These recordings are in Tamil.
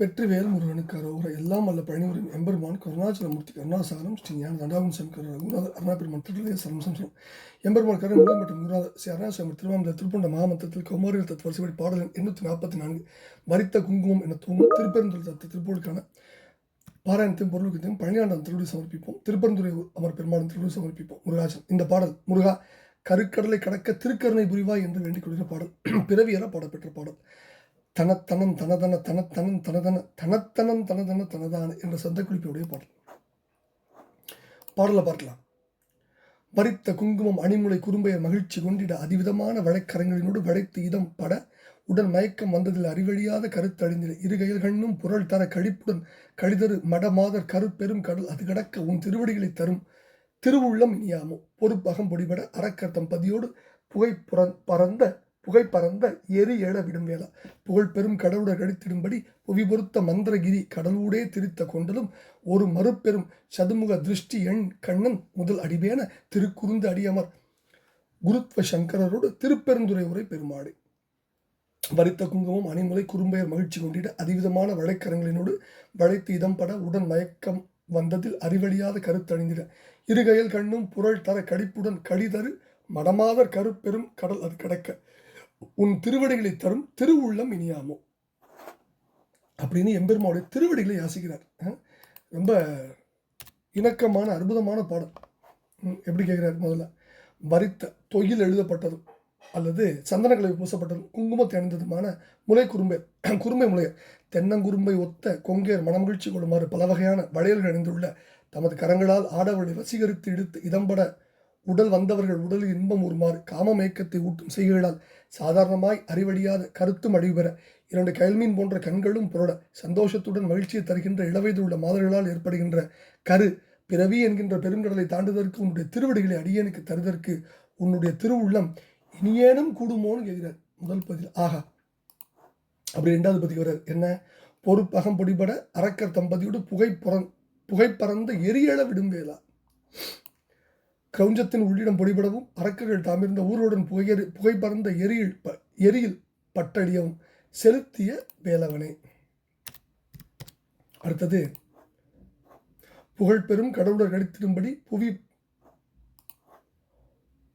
வெற்றிவேல் முருகனுக்கு அரோகர. எல்லாம் வல்ல பழனிவரின் எம்பெருமான் கருணாச்சலமூர்த்தி கருணாசாரம் ஸ்ரீ ஞான தண்டாபுரம் சங்கர ரகுநாதர் அருணாபெருமான் திருடைய சரம்சம் எம்பெருமான் கருணை முதல் மற்றும் குருநாதர் ஸ்ரீ அருணாசிரம திருவாமந்த திருப்பண்ட மகாமந்திரத்தில் கௌமாரிகள் தத்துவ வரிசைப்படி பாடலின் எண்ணூற்றி நாற்பத்தி நான்கு மறித்த குங்குமம் என தூங்கும் திருப்பெருந்துறை தத்து திருப்பூருக்கான பாராயணத்தையும் பொருளுக்கத்தையும் பழனியாண்டம் திருவிழி சமர்ப்பிப்போம். திருப்பெருந்துறை அமர் பெருமாளும் திருவிழி சமர்ப்பிப்போம். முருகாசன் இந்த பாடல் முருகா கருக்கடலை கடக்க திருக்கருணை புரிவாய் என்று வேண்டிக் கொள்கிற பாடல் பிறவியற பாடப்பெற்ற பாடல். தனத்தனம் தனதன தனத்தனம் தனதன தனத்தனம் தனதன தனதான என்ற சந்த குறிப்பையுடைய பாடல். பாடலை பார்க்கலாம். பறித்த குங்குமம் அணிமுலை குறும்பைய மகிழ்ச்சி கொண்டிட அதிவிதமான வழக்கரங்களினோடு வளைத்து இதம் பட உடல் மயக்கம் வந்ததில் அறிவழியாத கருத்தழிந்திட இருகையில் கண்ணும் புரள் தர கழிப்புடன் கழிதரு மடமாதர் கருப்பெரும் கடல் அது கடக்க உன் திருவடிகளை தரும். திருவுள்ளம் இனியாமோ? பொறுப்பகம் பொடிபட அறக்கர்த்தம் பதியோடு புகை புற பறந்த புகை பறந்த எரி எழ விடும் வேளா. புகழ் பெரும் கடவுடர் கடித்திடும்படி புவி பொருத்த மந்திரகிரி கடலூடே திரித்த கொண்டலும் ஒரு மறுபெரும் சதுமுக திருஷ்டி எண் கண்ணன் முதல் அடிபேன திருக்குறுந்து அடியமர். குருத்வ சங்கரரோடு திருப்பெருந்துரை உரை பெருமாடு வரித்த குங்குமம் அணிமுறை குறும்பெயர் மகிழ்ச்சி கொண்டிட அதிவிதமான வழக்கரங்களினோடு வளைத்து இதம்பட உடன் மயக்கம் வந்ததில் அறிவழியாத கருத்தணிந்திட இருகையில் கண்ணும் புரள் தர கடிப்புடன் கடிதரு மடமாதர் கருப்பெரும் கடல் அது கடக்க. உன் திருவடிகளை தரும் திருவுள்ளம் இனியாமோ? அப்படின்னு எம்பெருமாவுடைய திருவடிகளை யாசிக்கிறார். ரொம்ப இணக்கமான அற்புதமான பாடம் எப்படி கேட்குறாரு முதல்ல? வரித்த தொயில் எழுதப்பட்டதும் அல்லது சந்தனக்கலை பூசப்பட்டதும் குங்குமத்தை அணிந்ததுமான முலை குறும்பை குறும்பை முலையர் தென்னங்குறும்பை ஒத்த கொங்கேர் மனமகிழ்ச்சி கொள்ளுமாறு பல வகையான வளையல்கள் அணிந்துள்ள தமது கரங்களால் ஆடவர்களை வசீகரித்து இழுத்து இதம்பட உடல் வந்தவர்கள் உடலில் இன்பம் உருமாறு காமமேக்கத்தை ஊட்டும் செய்கைகளால் சாதாரணமாய் அறிவழியாத கருத்தும் அழிவு பெற இரண்டு கயல்மீன் போன்ற கண்களும் புரள சந்தோஷத்துடன் மகிழ்ச்சியை தருகின்ற இளவயது உள்ள மாதர்களால் ஏற்படுகின்ற கரு பிறவி என்கின்ற பெருங்கடலை தாண்டுவதற்கு உன்னுடைய திருவடிகளை அடியனுக்கு தருவதற்கு உன்னுடைய திருவுள்ளம் இனியேனும் கூடுமோன்னு கேட்கிறார் முதல் பதில். ஆகா அப்படி ரெண்டாவது பதிவு வர்றார். என்ன? பொறுப்பகம் பொடிபட அரக்கர் தம்பதியோடு புகை புகைப்பறந்த எரியள விடும் வேளா கிரௌஞ்சத்தின் உள்ளிடம் பொடிபடவும் அரக்கர்கள் தாமிருந்த ஊருடன் புகையறி புகைப்பறந்த எரியில் ப- எரியில் பட்டடியவும் செலுத்திய வேலவனே. அடுத்தது புகழ்பெரும் கடவுளர் கடித்திடும்படி புவி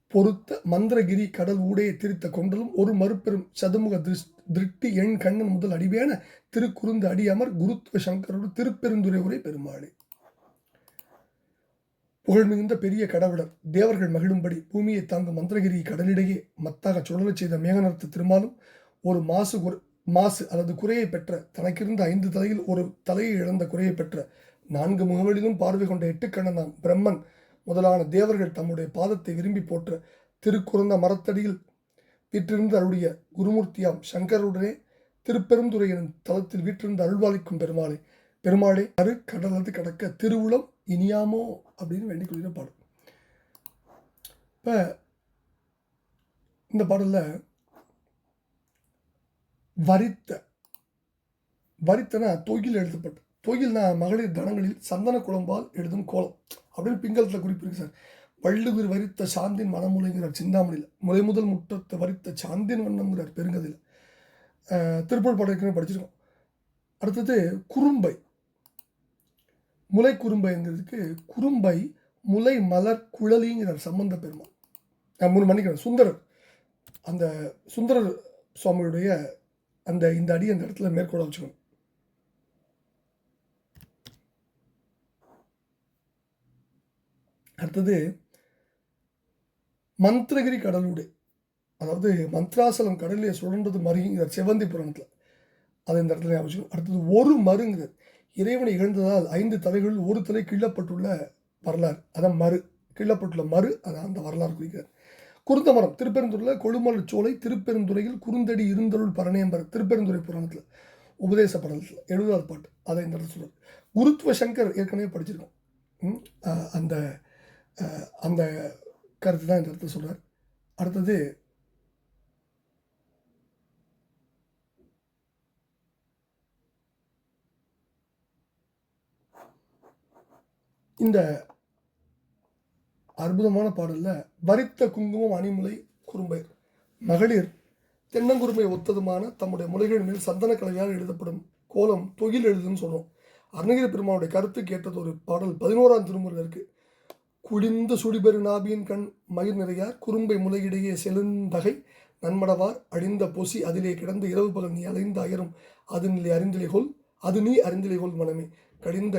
பொருத்த மந்திரகிரி கடல் ஊடையை திரித்த கொண்டலும் ஒரு மறுபெரும் சதுமுக திருஷ்- திருஷ்டி எண் கண்ணன் முதல் அடிவேன திருக்குறுந்து அடியமர் குருத்துவ சங்கரோடு திருப்பெருந்துரை உரை பெருமாளே. புகழ் மிகுந்த பெரிய கடவுளர். தேவர்கள் மகிழும்படி பூமியை தாங்கும் மந்திரகிரி கடலிடையே மத்தாக சுழலச் செய்த மேகநரத்து திருமாலும் ஒரு மாசு குற- மாசு அல்லது குறையை பெற்ற தனக்கிருந்த ஐந்து தலையில் ஒரு தலையை இழந்த குறையை பெற்ற நான்கு முகவலிலும் பார்வை கொண்ட எட்டுக்கண்ணனாம் பிரம்மன் முதலான தேவர்கள் தம்முடைய பாதத்தை விரும்பி போற்ற திருக்குறந்த மரத்தடியில் வீற்றிருந்த அருடைய குருமூர்த்தியாம் சங்கருடனே திருப்பெருந்துறை எனும் தலத்தில் வீற்றிருந்த அருள்வாளிக்கும் பெருமாளே பெருமாளே கரு கடலது கடக்க திருவுளம் இனியாமோ அப்படின்னு வேண்டிக்கொள்கிற பாடல். இப்போ இந்த பாடலில் வரித்த வரித்தனா தொகில் எழுதப்பட்டு தொகில்னா மகளிர் தனங்களில் சந்தன குழம்பால் எழுதும் கோலம் அப்படின்னு பிங்களத்தில் குறிப்பிருக்கு சார். வள்ளுவர் வரித்த சாந்தின் மனமுலைங்கிறார் சிந்தாமணியில் முறை முதல் முற்றத்தை வரித்த சாந்தின் வண்ணம்ங்கிறார் பெருங்கதையில் திருப்பூர் பாடலுக்கு படிச்சிருக்கோம். அடுத்தது குறும்பை முலை குறும்பைங்கிறதுக்கு குறும்பை முலை மலர் குழலிங்கிற சம்பந்த பெருமாள். நான் மூணு மன்னிக்கிறேன். சுந்தரர். அந்த சுந்தரர் சுவாமியுடைய அந்த இந்த அடி அந்த இடத்துல மேற்கோள வச்சுக்கணும். அடுத்தது மந்திரகிரி கடலூடு அதாவது மந்த்ராசலம் கடலில் சுழன்றது மருங்கிறார் செவந்தி புராணத்தில். அது இந்த இடத்துல ஞாபகம் அடுத்தது ஒரு மருங்கிறது. இறைவனை இழந்ததால் ஐந்து தலைகளில் ஒரு தலை கிள்ளப்பட்டுள்ள வரலாறு அதான் மறு. கிள்ளப்பட்டுள்ள மறு அதான் அந்த வரலாறு குறிக்கிறார் குருந்த மரம் திருப்பெருந்துறையில் கொழுமலர் சோலை திருப்பெருந்துறையில் குறுந்தடி இருந்தருள் பரணேம்பர் திருப்பெருந்துறை புராணத்தில் உபதேச படலத்தில் எழுபதாவது பாட்டு அதை இந்த இடத்துல சொல்றார். குருத்துவ சங்கர் ஏற்கனவே படிச்சிருக்கோம். ம், அந்த அந்த கருத்து தான் இந்த இடத்துல சொல்கிறார் அடுத்தது இந்த அற்புதமான பாடலில் வரித்த குங்குமம் அணிமுலை குறும்பை மகளிர் தென்னங்குருமை ஒத்ததுமான தம்முடைய முலைகளின் மேல் சந்தன கலையால் எழுதப்படும் கோலம் தொகில் எழுதுன்னு சொல்கிறோம் அருணகிரி பெருமானுடைய கருத்து கேட்டது ஒரு பாடல் பதினோராம் திருமுறையில் இருக்குது குளிர்ந்த சுடிபெரு நாபியின் கண் மயிர் நிறையார் குறும்பை முலையிடையே செலுந்தகை நன்மடவார் அழிந்த பொசி அதிலே கிடந்து இரவு பகல் நீ அலைந்த அயரும் அது நிலை அறிந்திலை கொள் அது நீ அறிந்திலை கொள் மனமே. கடிந்த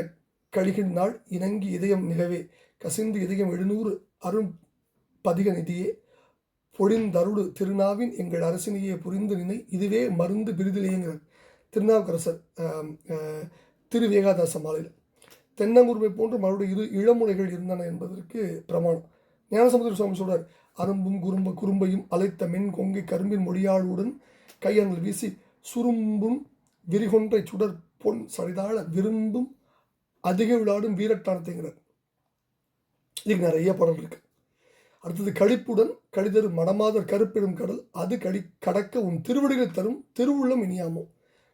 கழிகின் நாள் இணங்கி இதயம் நிகவே கசிந்து இதயம் எழுநூறு அரும் பதிக நிதியே. பொழிந்தருடு திருநாவின் எங்கள் அரசினையே. புரிந்து நினை இதுவே மருந்து பிரிதிலேங்கிறார் திருநாவுக்கரசர் திருவேகாதாச மாலையில். தென்னங்குருமை போன்று மறுபடியும் இரு இளமுறைகள் இருந்தன என்பதற்கு பிரமாணம். ஞானசமுதிர சுவாமி சொல்றார் அரும்பும் குறும்ப குறும்பையும் அலைத்த மென் கொங்கை கரும்பின் மொழியாளுடன் கையங்கள் வீசி சுரும்பும் விரிகொன்றை சுடர் பொன் சரிதாழ விரும்பும் அதிக விளையாடும் வீரட்டானத்தைங்கிறார் இதுக்கு நிறைய பாடல் இருக்கு. அடுத்தது கழிப்புடன் கழிதரு மடமாதர் கருப்பெரும் கடல் அது கடி கடக்க உன் திருவடிகளை தரும் திருவுள்ளம் இனியாமோ.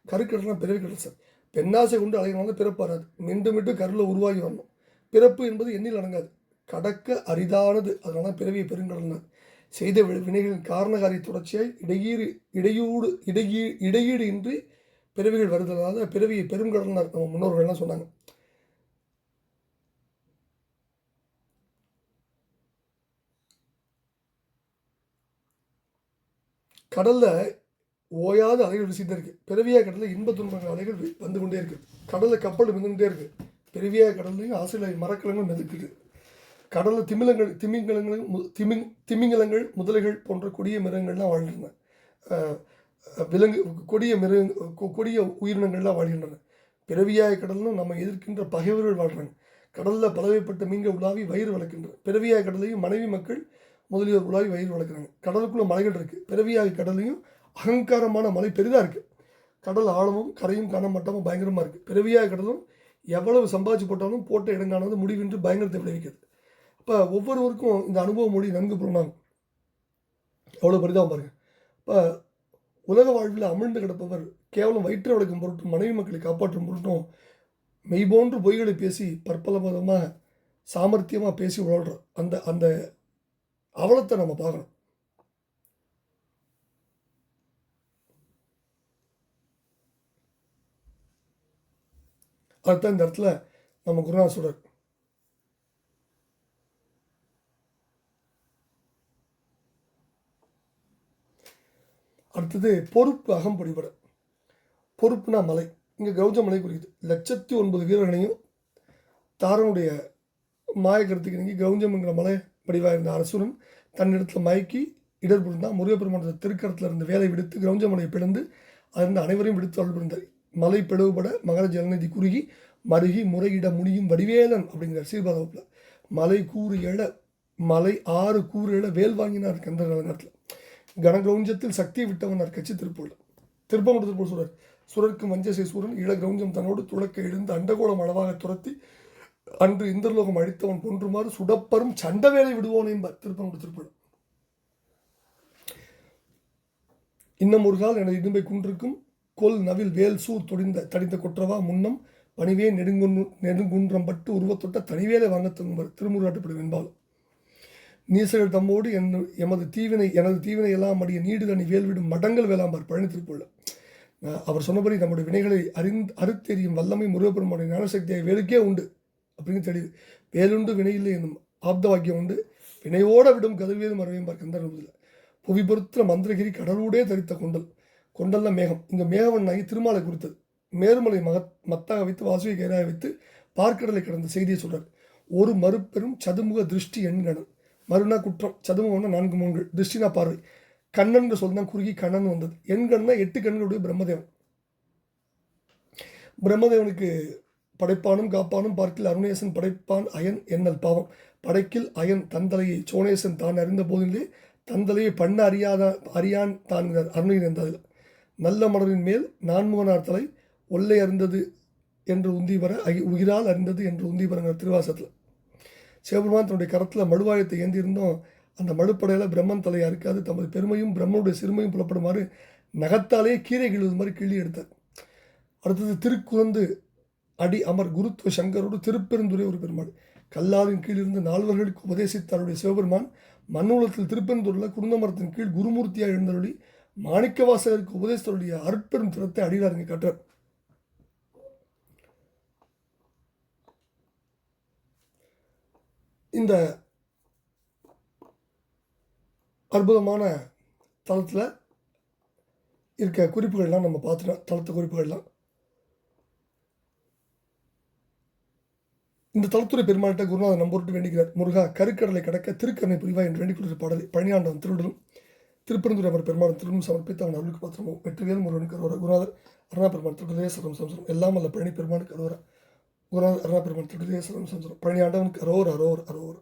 கருக்கடல்னா பிறவி கடல் சார். பெண்ணாசை கொண்டு அழகினாலும் பிறப்பாராது மீண்டும் மீண்டும் கருளை உருவாகி வரணும். பிறப்பு என்பது எண்ணில் அடங்காது. கடக்க அரிதானது. அதனால பிறவியை பெருங்கடல்னார் செய்த வி- வினைகளின் காரணகாரிய தொடர்ச்சியாய் இடையீடு இடையூடு இடையீ இடையீடு இன்றி பிறவிகள் வருதலால பிறவியை பெருங்கடல்னார் நம்ம முன்னோர்கள்லாம் சொன்னாங்க. கடலில் ஓயாத அலைகள் வீசிட்டே இருக்கு. பிறவியா கடலில் இன்ப துன்பங்கள் அலைகள் வந்து கொண்டே இருக்கு. கடலில் கப்பல் மிதந்துட்டே இருக்கு. பெருவியா கடல்லையும் ஆசிரியர் மரக்கலங்கள் மிதக்குது. கடலில் திமிலங்கள் திமிங்கலங்கள் மு- திமிங் திமிங்கலங்கள் முதலைகள் போன்ற கொடிய மிருகங்கள்லாம் வாழ்கின்றன. விலங்கு கொடிய மிருக கொடிய உயிரினங்கள்லாம் வாழ்கின்றன. பிறவியாய கடலும் நம்ம எதிர்க்கின்ற பகைவர்கள் வாழ்கிறாங்க கடலில் பலவைப்பட்ட மீன்கள் உலாவி வயிறு வளர்க்கின்றன. பிறவியாய கடலையும் மனைவி மக்கள் முதலியோர் உலாவி வயிறு வளர்க்குறாங்க. கடலுக்குள்ளே மலைகள் இருக்குது பிறவியாக கடலையும் அகங்காரமான மலை பெரிதாக இருக்குது கடல் ஆழமும் கரையும் காண மட்டமும் பயங்கரமாக இருக்குது பிறவியாக கடலும் எவ்வளவு சம்பாதிச்சு போட்டாலும் போட்ட இடங்கானது முடிவின்றி பயங்கரத்தை விளைவிக்கிறது. இப்போ ஒவ்வொருவருக்கும் இந்த அனுபவ மொழி நன்கு புலனாகும். எவ்வளோ பெரிதாக பாருங்கள் இப்போ உலக வாழ்வில் அமிழ்ந்து கிடப்பவர் கேவலம் வயிற்று வளர்க்கும் பொருட்டும் மனைவி மக்களை காப்பாற்றும் பொருட்டும் மெய்போன்று பொய்களை பேசி பற்பல விதமாக சாமர்த்தியமாக பேசி உழல்றோம் அந்த அந்த அவலத்தை நம்ம பார்க்கணும். அதுதான் இந்த இடத்துல நம்ம குருநாத் சொல்கிறார் அடுத்தது பொறுப்பு அகம்படிபட பொறுப்புனா மலை. இங்கே கௌஜ மலை குறிக்குது. லட்சத்தி ஒன்பது வீரர்களையும் தாரனுடைய மாயக்கருத்துக்கு நீங்கி கௌஞ்சம்ங்கிற மலை வடிவாக இருந்த அரசுரன் தன்னிடத்தில் மயக்கி இடர் புரிந்தான் முருகப்பெருமானத்தை திருக்கரத்தில் இருந்து வேலை விடுத்து கிரௌஞ்சமலையை பிளந்து அதிலிருந்து அனைவரையும் விடுத்து அருள் மலை பிளவுபட மகர ஜலநிதி குறுகி மருகி முறையிட முடியும் வடிவேலன் அப்படிங்கிற சீர்பாத மலை கூறு எழ மலை ஆறு கூறு எழ வேல் வாங்கினார் கந்த நேரத்தில் கனகிரௌஞ்சத்தில் சக்தியை விட்டவனார் கட்சி திருப்பூர் திருப்பங்குடி திருப்பூர் சொல்றார் சுரர்க்கு மஞ்சசை சூரன் இள கிரௌஞ்சம் தன்னோடு துளக்க எழுந்து அண்டகோளம் அளவாக துரத்தி அன்று இந்திரலோகம் அழித்தவன் கொன்றுமாறு சுடப்பரும் சண்டவேலை விடுவோன் என்பார் திருப்பங்குடி திருப்பூர் இன்னும் ஒரு கால் எனது இடும்பை குன்றுக்கும் கொல் நவில் வேல் சூர் தொடிந்த தடிந்த கொற்றவா முன்னம் பணிவே நெடுங்குன்று நெடுங்குன்றம் பட்டு உருவத்தொட்ட தனிவேலை வாங்க திரும்ப திருமுருகாட்டுப்படும் என்பாலும் நீசர்கள் தம்மோடு என் எமது தீவினை எனது தீவினை எல்லாம் அடிய நீடுதணி வேல்விடும் மடங்கள் வேளாம்பார் பழனி திருப்பூர்ல அவர் சொன்னபடி நம்முடைய வினைகளை அறிந்து அறுத்தெறியும் வல்லமை முருகப்பெருமான ஞானசக்தியாக வேலுக்கே உண்டு. அப்படின்னு தெளிவு. வேலுண்டு வினையில்லை என்னும் ஆப்த வாக்கியம் உண்டு. வினையோட விடும் கதிர்வேது மறைவையும் பார்க்கின்ற எந்த நூலில் புவி மந்திரகிரி கடலூடே தரித்த கொண்டல். கொண்டல்ல மேகம். இங்கே மேகவண்ணாகி திருமாலை குறித்தது. மேருமலை மகத் மத்தாக வைத்து வாசுவை கைராக வைத்து பார்க்கடலை கடந்த செய்தியை சொல்கிறார் ஒரு மறுபெரும் சதுமுக திருஷ்டி எண்கணன் மறுனா குற்றம். சதுமுகம்னா நான்கு மூன்று திருஷ்டினா பார்வை. கண்ணன் சொல் தான் குறுகி கண்ணன் வந்தது. எண்கண்ணா எட்டு கண்களுடைய பிரம்மதேவன். பிரம்மதேவனுக்கு படைப்பானும் காப்பானும் பார்க்கில் அருணேசன் படைப்பான் அயன் என்னல் பாவம். படைக்கில் அயன் தந்தலையை சோனேசன் தான் அறிந்த போதிலே தந்தலையை பண்ண அறியாத அறியான் தான் அருணகிரி இருந்ததில் நல்ல மலரின் மேல் நான்முகனார் தலை ஒல்லை அறிந்தது என்று உந்திவர உயிரால் அறிந்தது என்று உந்திவரங்கிற திருவாசத்தில். சிவபெருமான் தன்னுடைய கரத்தில் மழுவாயத்தை ஏந்தியிருந்தோம். அந்த மழுப்படையில் பிரம்மன் தலையை அறுக்காது தமது பெருமையும் பிரம்மனுடைய சிறுமையும் புலப்படுமாறு நகத்தாலே கீரை கிழுவது மாதிரி கிள்ளி எடுத்தார். அடுத்தது திருக்குறந்து அடி அமர் குருத்துவ சங்கரோடு திருப்பெருந்துறை ஒரு பெருமாள். கல்லாவின் கீழ் இருந்து நால்வர்களுக்கு உபதேசித்தாருடைய சிவபெருமான். மண்ணூலத்தில் திருப்பெருந்துரில் குருந்தமரத்தின் கீழ் குருமூர்த்தியாக எழுந்தருளி மாணிக்கவாசகருக்கு உபதேசத்தருடைய அற்பெரும் திறத்தை அடியிலாருங்க காட்டுறார் இந்த அற்புதமான தளத்தில் இருக்க குறிப்புகள்லாம் நம்ம பார்த்துட்டோம் தளத்து குறிப்புகள்லாம். இந்த தளத்துறை பெருமாள்கிட்ட குருநாதர் நம்பொருட்டு வேண்டுகிறார் முருகா கருக்கடலை கடக்க திருக்கருணை புரிவா என்று வேண்டிக் கொள்கிற பாடலை பழனியாண்டவன் திருடலும் திருப்பரந்துரை அவர் பெருமாள் திருடும் சமர்ப்பித்து அவன் அருளுக்கு பாத்திரமும் வெற்றிவேல் முருகனுக்கு அரோரா குருநாதர் அருணா பெருமாள் திருடுதே சரம் சம்சரம் எல்லாம் அல்ல பழனி பெருமாளுக்கு அரோரா குருநாதர் அருணா பெருமாள் திருடுதே சரம் சம்சரம் பழனி அரோர் அரோர் அரோர்.